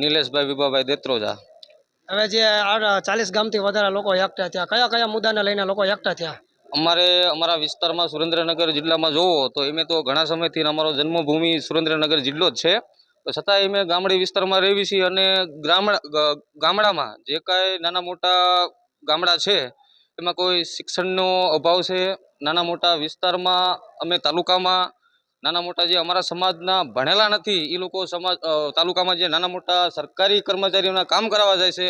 નિલેશભાઈ વિભાભાઈ દેત્રોજા. હવે જે ચાલીસ ગામથી વધારે લોકો એકઠા થયા કયા કયા મુદ્દાને લઈને લોકો એકઠા થયા? અમારે અમારા વિસ્તારમાં સુરેન્દ્રનગર જિલ્લામાં જોવો તો એમે તો ઘણા સમયથી અમારો જન્મભૂમિ સુરેન્દ્રનગર જિલ્લો જ છે. તો છતાંય અમે ગામડી વિસ્તારમાં રહેવી છીએ અને ગ્રામડા ગામડામાં જે કાંઈ નાના મોટા ગામડા છે એમાં કોઈ શિક્ષણનો અભાવ છે. નાના મોટા વિસ્તારમાં અમે તાલુકામાં નાના મોટા જે અમારા સમાજના ભણેલા નથી એ લોકો સમાજ તાલુકામાં જે નાના મોટા સરકારી કર્મચારીઓના કામ કરાવવા જાય છે,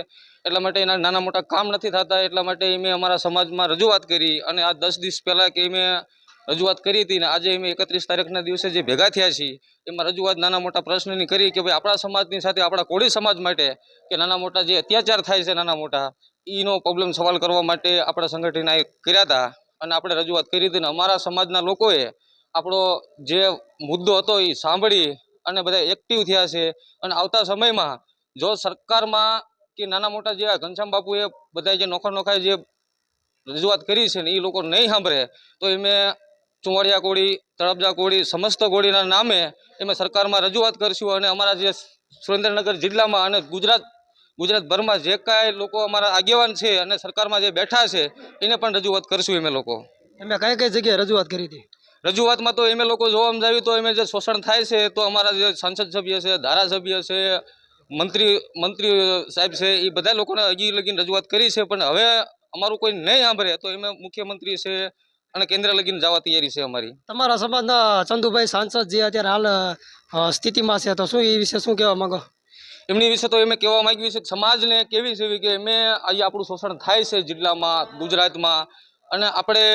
એટલા માટે એના નાના મોટા કામ નથી થતા, એટલા માટે અમે અમારા સમાજમાં રજૂઆત કરી અને આ દસ દિવસ પહેલાં કે અમે રજૂઆત કરી હતી ને આજે અમે એકત્રીસ તારીખના દિવસે જે ભેગા થયા છીએ, એમાં રજૂઆત નાના મોટા પ્રશ્નની કરી કે ભાઈ આપણા સમાજની સાથે, આપણા કોળી સમાજ માટે કે નાના મોટા જે અત્યાચાર થાય છે નાના મોટા એનો પ્રોબ્લેમ સવાલ કરવા માટે આપણા સંગઠને કર્યા હતા અને આપણે રજૂઆત કરી હતી ને અમારા સમાજના લોકોએ આપણો જે મુદ્દો હતો એ સાંભળી અને બધા એક્ટિવ થયા છે. અને આવતા સમયમાં જો સરકારમાં કે નાના મોટા જે ઘનશ્યામ બાપુએ બધા જે નોખા નોખા જે રજૂઆત કરી છે ને એ લોકો નહીં સાંભળે, તો એમે ચુંવાડિયા કોળી, તળપજા કોળી, સમસ્ત કોળીના નામે એમે સરકારમાં રજૂઆત કરશું અને અમારા જે સુરેન્દ્રનગર જિલ્લામાં અને ગુજરાત, ગુજરાતભરમાં જે કાંઈ લોકો અમારા આગેવાન છે અને સરકારમાં જે બેઠા છે, એને પણ રજૂઆત કરશું અમે લોકો. એમે કઈ કઈ જગ્યાએ રજૂઆત કરી હતી? રજૂઆતમાં તો એમે લોકો જોવા આવ્યું તો એમે જે શોષણ થાય છે તો અમારા જે સાંસદ સભ્ય છે ધારાસભ્ય છે મંત્રી મંત્રી સાહેબ છે એ બધા લોકોને હજી લગીને રજૂઆત કરી છે પણ હવે અમારું કોઈ નહીં સાંભળે તો એમાં મુખ્યમંત્રી છે અને કેન્દ્ર લગીને જવા તૈયારી છે અમારી. તમારા સમાજના ચંદુભાઈ સાંસદ જે અત્યારે હાલ સ્થિતિમાં છે તો શું એ વિશે શું કહેવા માંગો? એમની વિશે તો એમે કહેવા માંગ્યું છે કે સમાજને કેવી છે કે એમે આજે આપણું શોષણ થાય છે જિલ્લામાં ગુજરાતમાં અને આપણે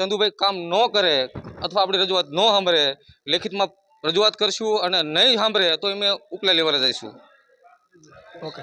ચંદુભાઈ કામ ન કરે અથવા આપણી રજૂઆત ન સાંભળે, લેખિતમાં રજૂઆત કરશું અને નહીં સાંભળે તો એમે ઉપલા લેવલે જઈશું. ઓકે